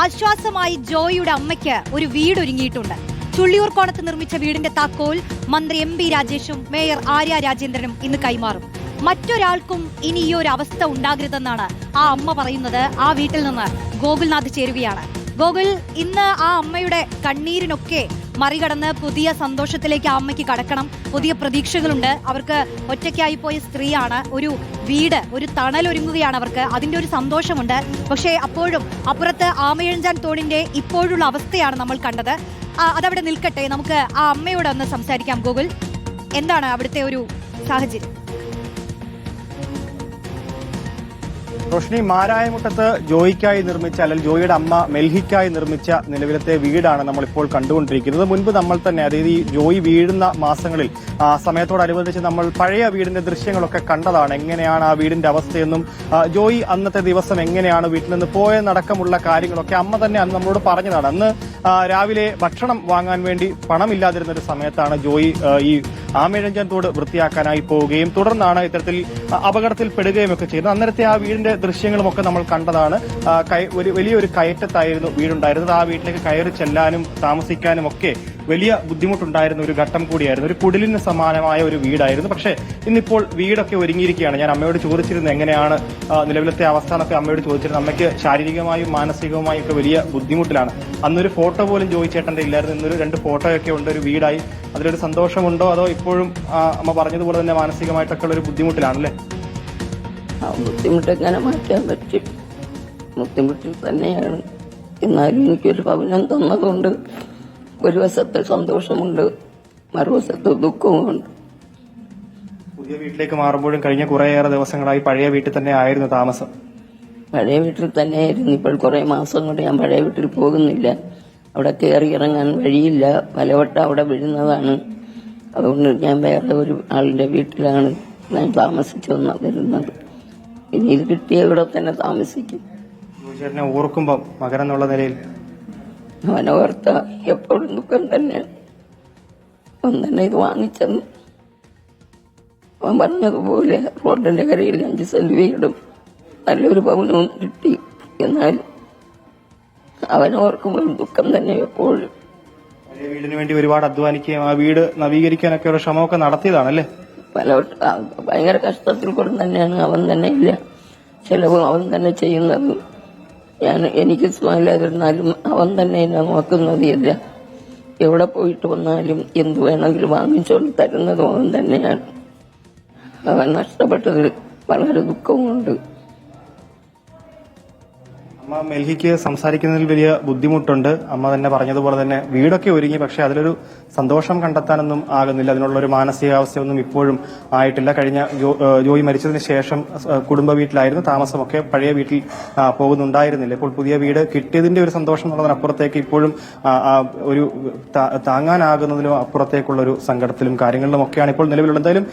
ആശ്വാസമായി ജോയിയുടെ അമ്മയ്ക്ക് ഒരു വീടൊരുങ്ങിയിട്ടുണ്ട് ചുള്ളിയൂർക്കോണത്ത് ചുള്ളിയൂർ കോണത്ത് നിർമ്മിച്ച വീടിന്റെ താക്കോൽ മന്ത്രി എം പി രാജേഷും മേയർ ആര്യ രാജേന്ദ്രനും ഇന്ന് കൈമാറും. മറ്റൊരാൾക്കും ഇനി ഈ ഒരു അവസ്ഥ ഉണ്ടാകരുതെന്നാണ് ആ അമ്മ പറയുന്നത്. ആ വീട്ടിൽ നിന്ന് ഗോകുൽനാഥ് ചേരുകയാണ്. ഗോകുൽ ഇന്ന് ആ അമ്മയുടെ കണ്ണീരിനൊക്കെ മറികടന്ന് പുതിയ സന്തോഷത്തിലേക്ക് ആ അമ്മയ്ക്ക് കടക്കണം. പുതിയ പ്രതീക്ഷകളുണ്ട്. അവർക്ക് ഒറ്റയ്ക്കായി പോയ സ്ത്രീയാണ്. ഒരു വീട് ഒരു തണൽ ഒരുങ്ങുകയാണ് അവർക്ക്. അതിന്റെ ഒരു സന്തോഷമുണ്ട്. പക്ഷേ അപ്പോഴും അപ്പുറത്ത് ആമയഴഞ്ചാൻ തോടിന്റെ ഇപ്പോഴുള്ള അവസ്ഥയാണ് നമ്മൾ കണ്ടത്. അതവിടെ നിൽക്കട്ടെ. നമുക്ക് ആ അമ്മയോട് ഒന്ന് സംസാരിക്കാം ഗോകുൽ എന്താണ് അവിടുത്തെ ഒരു സാഹചര്യം? റോഷ്നി മാരായമുട്ടത്ത് ജോയിക്കായി നിർമ്മിച്ച അല്ലെങ്കിൽ ജോയിയുടെ അമ്മ മെൽഹിക്കായി നിർമ്മിച്ച നിലവിലത്തെ വീടാണ് നമ്മളിപ്പോൾ കണ്ടുകൊണ്ടിരിക്കുന്നത്. മുൻപ് നമ്മൾ തന്നെ അതായത് ഈ ജോയി വീഴുന്ന മാസങ്ങളിൽ ആ സമയത്തോടനുബന്ധിച്ച് നമ്മൾ പഴയ വീടിന്റെ ദൃശ്യങ്ങളൊക്കെ കണ്ടതാണ്. എങ്ങനെയാണ് ആ വീടിന്റെ അവസ്ഥയെന്നും ജോയി അന്നത്തെ ദിവസം എങ്ങനെയാണ് വീട്ടിൽ നിന്ന് പോയെന്നടക്കമുള്ള കാര്യങ്ങളൊക്കെ അമ്മ തന്നെ അന്ന് നമ്മളോട് പറഞ്ഞതാണ്. അന്ന് രാവിലെ ഭക്ഷണം വാങ്ങാൻ വേണ്ടി പണമില്ലാതിരുന്ന ഒരു സമയത്താണ് ജോയി ഈ ആമേഴഞ്ചൻ തോട് വൃത്തിയാക്കാനായി പോവുകയും തുടർന്നാണ് ഇത്തരത്തിൽ അപകടത്തിൽപ്പെടുകയും ഒക്കെ ചെയ്തത് അന്നേരത്തെ ആ വീടിന്റെ ദൃശ്യങ്ങളും ഒക്കെ നമ്മൾ കണ്ടതാണ്. ഒരു വലിയൊരു കയറ്റത്തായിരുന്നു വീടുണ്ടായിരുന്നത്. ആ വീട്ടിലേക്ക് കയറി ചെല്ലാനും താമസിക്കാനും ഒക്കെ വലിയ ബുദ്ധിമുട്ടുണ്ടായിരുന്ന ഒരു ഘട്ടം കൂടിയായിരുന്നു. ഒരു കുടിലിന് സമാനമായ ഒരു വീടായിരുന്നു. പക്ഷേ ഇന്നിപ്പോൾ വീടൊക്കെ ഒരുങ്ങിയിരിക്കുകയാണ്. ഞാൻ അമ്മയോട് ചോദിച്ചിരുന്നു എങ്ങനെയാണ് നിലവിലത്തെ അവസ്ഥ എന്നൊക്കെ അമ്മയോട് ചോദിച്ചിരുന്നു. അമ്മയ്ക്ക് ശാരീരികമായും മാനസികവുമായും ഒക്കെ വലിയ ബുദ്ധിമുട്ടിലാണ്. അന്നൊരു ഫോട്ടോ പോലും ജോയിച്ചേട്ടന്റെ ഇല്ലായിരുന്നു. ഇന്നൊരു രണ്ട് ഫോട്ടോയൊക്കെ ഉണ്ട്. ഒരു വീടായി. അതിലൊരു സന്തോഷമുണ്ടോ അതോ ഇപ്പോഴും അമ്മ പറഞ്ഞതുപോലെ തന്നെ മാനസികമായിട്ടൊക്കെ ഉള്ള ഒരു ബുദ്ധിമുട്ടിലാണല്ലേ? ആ ബുദ്ധിമുട്ട് എങ്ങനെ മാറ്റാൻ പറ്റും? ബുദ്ധിമുട്ടിൽ തന്നെയാണ്. എന്നാലും എനിക്കൊരു ഭവനം തന്നതുകൊണ്ട് ഒരു വശത്ത് സന്തോഷമുണ്ട് മറുവശത്ത് ദുഃഖവുമുണ്ട്. പുതിയ വീട്ടിലേക്ക് മാറുമ്പോഴും കഴിഞ്ഞ കുറേയേറെ ദിവസങ്ങളായി പഴയ വീട്ടിൽ തന്നെ ആയിരുന്നു താമസം. പഴയ വീട്ടിൽ തന്നെയായിരുന്നു. ഇപ്പോൾ കുറെ മാസം കൊണ്ട് ഞാൻ പഴയ വീട്ടിൽ പോകുന്നില്ല. അവിടെ കയറി ഇറങ്ങാൻ വഴിയില്ല. പലവട്ടം അവിടെ വീഴുന്നതാണ്. അതുകൊണ്ട് ഞാൻ വേറെ ഒരു ആളിന്റെ വീട്ടിലാണ് ഞാൻ താമസിച്ചു വന്ന വരുന്നത് ഇനി ഇത് കിട്ടിയ ഇവിടെ തന്നെ താമസിക്കും. ജോയിച്ചേട്ടനെ ഓർക്കുമ്പോൾ മകൻ എന്നുള്ള നിലയിൽ? അവനോർത്ത എപ്പോഴും ദുഃഖം തന്നെ. അവൻ തന്നെ ഇത് വാങ്ങിച്ചെന്ന്. അവൻ പറഞ്ഞതുപോലെ റോഡിന്റെ കരയിൽ അഞ്ച് സെന്റ് വീടും നല്ലൊരു ഭവനവും കിട്ടി. എന്നാൽ അവനോർക്കുമ്പോൾ ദുഃഖം തന്നെ എപ്പോഴും. പഴയ വീടിന് വേണ്ടി ഒരുപാട് അധ്വാനിക്കുകയും ആ വീട് നവീകരിക്കാനൊക്കെ ഒരു ശ്രമമൊക്കെ നടത്തിയതാണല്ലേ? പല ഭയങ്കര കഷ്ടത്തിൽ കൂടെ തന്നെയാണ് അവൻ തന്നെ ഇല്ല. ചെലവും അവൻ തന്നെ ചെയ്യുന്നത്. ഞാൻ എനിക്ക് സുഖമില്ലാതിരുന്നാലും അവൻ തന്നെ എന്നെ നോക്കുന്നത് ഇല്ല. എവിടെ പോയിട്ട് വന്നാലും എന്ത് വേണമെങ്കിലും വാങ്ങിച്ചുകൊണ്ട് തരുന്നതും അവൻ തന്നെയാണ്. അവൻ നഷ്ടപ്പെട്ടതിൽ വളരെ ദുഃഖമുണ്ട്. അമ്മ മെൽഹിക്ക് സംസാരിക്കുന്നതിൽ വലിയ ബുദ്ധിമുട്ടുണ്ട്. അമ്മ തന്നെ പറഞ്ഞതുപോലെ തന്നെ വീടൊക്കെ ഒരുങ്ങി പക്ഷെ അതിലൊരു സന്തോഷം കണ്ടെത്താനൊന്നും ആകുന്നില്ല. അതിനുള്ളൊരു മാനസികാവസ്ഥയൊന്നും ഇപ്പോഴും ആയിട്ടില്ല. കഴിഞ്ഞ ജോയി മരിച്ചതിന് ശേഷം കുടുംബ വീട്ടിലായിരുന്നു. താമസമൊക്കെ പഴയ വീട്ടിൽ പോകുന്നുണ്ടായിരുന്നില്ല. ഇപ്പോൾ പുതിയ വീട് കിട്ടിയതിന്റെ ഒരു സന്തോഷം എന്നുള്ളതിനപ്പുറത്തേക്ക് ഇപ്പോഴും ഒരു താങ്ങാനാകുന്നതിലും അപ്പുറത്തേക്കുള്ള ഒരു സങ്കടത്തിലും കാര്യങ്ങളിലും ഒക്കെയാണ് ഇപ്പോൾ നിലവിലുള്ളത്. എന്തായാലും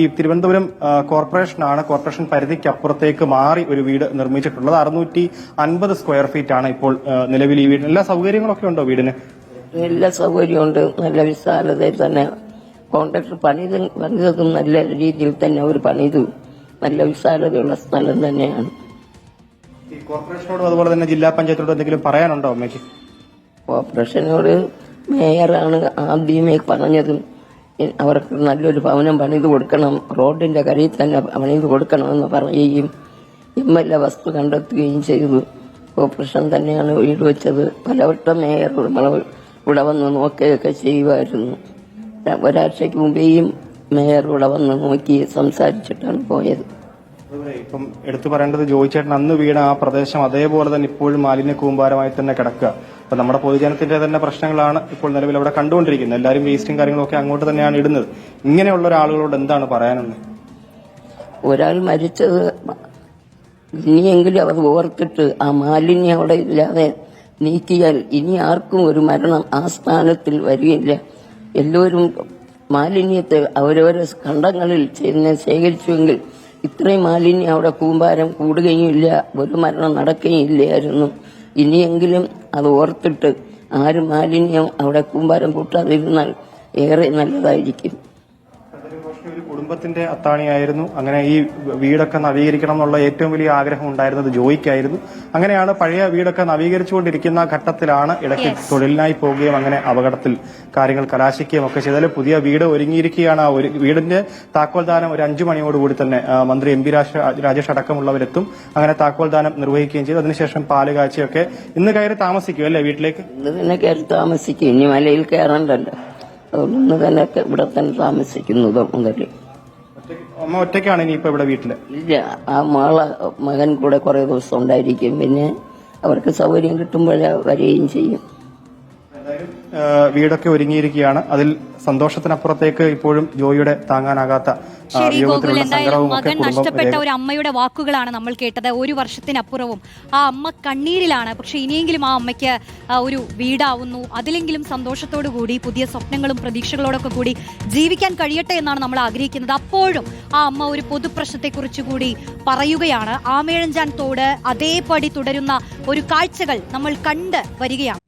ഈ തിരുവനന്തപുരം കോർപ്പറേഷനാണ് കോർപ്പറേഷൻ പരിധിക്ക് അപ്പുറത്തേക്ക് മാറി ഒരു വീട് നിർമ്മിച്ചിട്ടുള്ളത്. അറുന്നൂറ്റി അൻപത് സ്ക്വയർ ഫീറ്റ് ആണ് ഇപ്പോൾ നിലവിൽ ഈ വീടിന്. എല്ലാ സൗകര്യങ്ങളൊക്കെ ഉണ്ടോ വീടിന്? എല്ലാ സൗകര്യമുണ്ട് നല്ല വിശാലതയിൽ തന്നെ കോൺട്രാക്ടർ പണിത് പണിതതും നല്ല രീതിയിൽ തന്നെ അവർ പണിതു. നല്ല വിശാലതയുള്ള സ്ഥലം തന്നെയാണ്. ഈ കോർപ്പറേഷനോടും അതുപോലെ തന്നെ ജില്ലാ പഞ്ചായത്തോട് എന്തെങ്കിലും പറയാനുണ്ടോ അമ്മയ്ക്ക്? കോർപ്പറേഷനോട് മേയറാണ് ആദ്യമേ പറഞ്ഞതും. ഇ- അവർക്ക് നല്ലൊരു ഭവനം പണിത് കൊടുക്കണം. റോഡിന്റെ കരയിൽ തന്നെ പണിത് കൊടുക്കണമെന്ന് പറയുകയും എം എൽ എ വസ്തു കണ്ടെത്തുകയും ചെയ്തു. കോർപ്പറേഷൻ തന്നെയാണ് വീട് വെച്ചത്. പലവട്ടം മേയർ ഇവിടെ വന്ന് നോക്കുകയൊക്കെ ചെയ്യുമായിരുന്നു. ഒരാഴ്ചയ്ക്ക് മുമ്പേയും മേയർ ഇവിടെ വന്ന് നോക്കി സംസാരിച്ചിട്ടാണ് പോയത്. ഇപ്പം എടുത്തു പറയേണ്ടത് ജോയിച്ചേട്ടൻ അന്ന് വീണ ആ പ്രദേശം അതേപോലെ തന്നെ ഇപ്പോഴും മാലിന്യ കൂമ്പാരമായി തന്നെ കിടക്കുക. അപ്പൊ നമ്മുടെ പൊതുജനത്തിന്റെ തന്നെ പ്രശ്നങ്ങളാണ് ഇപ്പോൾ നിലവിൽ അവിടെ കണ്ടുകൊണ്ടിരിക്കുന്നത്. എല്ലാവരും വേസ്റ്റും കാര്യങ്ങളൊക്കെ അങ്ങോട്ട് തന്നെയാണ് ഇടുന്നത്. ഇങ്ങനെയുള്ള ഒരാളുകളോട് എന്താണ് പറയാനുള്ളത്? ഒരാൾ മരിച്ചത് ഇനിയെങ്കിലും അവർ ഓർത്തിട്ട് ആ മാലിന്യം അവിടെ ഇല്ലാതെ നീക്കിയാൽ ഇനി ആർക്കും ഒരു മരണം ആ സ്ഥാനത്തിൽ വരികയില്ല. എല്ലാവരും മാലിന്യത്തെ അവരവരെ കണ്ടങ്ങളിൽ ചെന്ന് ശേഖരിച്ചുവെങ്കിൽ ഇത്രയും മാലിന്യം അവിടെ കൂമ്പാരം കൂടുകയുമില്ല ഒരു മരണം നടക്കുകയും ഇല്ലായിരുന്നു ഇനിയെങ്കിലും അത് ഓർത്തിട്ട് ആരും മാലിന്യം അവിടെ കൂമ്പാരം കൂട്ടാതിരുന്നാൽ ഏറെ നല്ലതായിരിക്കും അതൊരു പക്ഷേ ഒരു കുടുംബ കുടുംബത്തിന്റെ അത്താണിയായിരുന്നു. അങ്ങനെ ഈ വീടൊക്കെ നവീകരിക്കണം എന്നുള്ള ഏറ്റവും വലിയ ആഗ്രഹം ഉണ്ടായിരുന്നത് ജോയിക്കായിരുന്നു. അങ്ങനെയാണ് പഴയ വീടൊക്കെ നവീകരിച്ചുകൊണ്ടിരിക്കുന്ന ഘട്ടത്തിലാണ് ഇടയ്ക്ക് തൊഴിലിനായി പോവുകയും അങ്ങനെ അപകടത്തിൽ കാര്യങ്ങൾ കലാശിക്കുകയും ഒക്കെ ചെയ്താൽ പുതിയ വീട് ഒരുങ്ങിയിരിക്കുകയാണ്. ആ ഒരു വീടിന്റെ താക്കോൽദാനം ഒരു അഞ്ചു മണിയോടുകൂടി തന്നെ മന്ത്രി എം പി രാജേഷ് അടക്കമുള്ളവരെത്തും. അങ്ങനെ താക്കോൽദാനം നിർവഹിക്കുകയും ചെയ്തു. അതിനുശേഷം പാൽ കാച്ചിയൊക്കെ ഇന്ന് കയറി താമസിക്കും അല്ലേ വീട്ടിലേക്ക്? ഇന്ന് തന്നെ കയറി താമസിക്കും. ഇനി മലയിൽ കയറണ്ടല്ലോ. അതുകൊണ്ട് ഇന്ന് തന്നെ ഇവിടെ തന്നെ താമസിക്കുന്നു ഒറ്റയ്ക്ക്- അമ്മ ഒറ്റയ്ക്കാണ് ഇപ്പൊ ഇവിടെ വീട്ടിൽ? ഇല്ല ആ മകള മകൻ കൂടെ കുറെ ദിവസം ഉണ്ടായിരിക്കും. പിന്നെ അവർക്ക് സൗകര്യം കിട്ടുമ്പോഴേ വരികയും ചെയ്യും. വീടൊക്കെ ഒരുങ്ങിയിരിക്കുകയാണ്. അതിൽ സന്തോഷത്തിനപ്പുറത്തേക്ക് ഇപ്പോഴും ജോയിയുടെ താങ്ങാനാകാത്ത ശരി ഗോകുൽ എന്തായാലും മകൻ നഷ്ടപ്പെട്ട ഒരു അമ്മയുടെ വാക്കുകളാണ് നമ്മൾ കേട്ടത്. ഒരു വർഷത്തിനപ്പുറവും ആ അമ്മ കണ്ണീരിലാണ്. പക്ഷെ ഇനിയെങ്കിലും ആ അമ്മയ്ക്ക് ഒരു വീടാവുന്നു. അതിലെങ്കിലും സന്തോഷത്തോടു കൂടി പുതിയ സ്വപ്നങ്ങളും പ്രതീക്ഷകളോടൊക്കെ കൂടി ജീവിക്കാൻ കഴിയട്ടെ എന്നാണ് നമ്മൾ ആഗ്രഹിക്കുന്നത്. അപ്പോഴും ആ അമ്മ ഒരു പൊതുപ്രശ്നത്തെക്കുറിച്ച് കൂടി പറയുകയാണ്. ആമേഴഞ്ചാൻ തോട് അതേപടി തുടരുന്ന ഒരു കാഴ്ചകൾ നമ്മൾ കണ്ട് വരികയാണ്.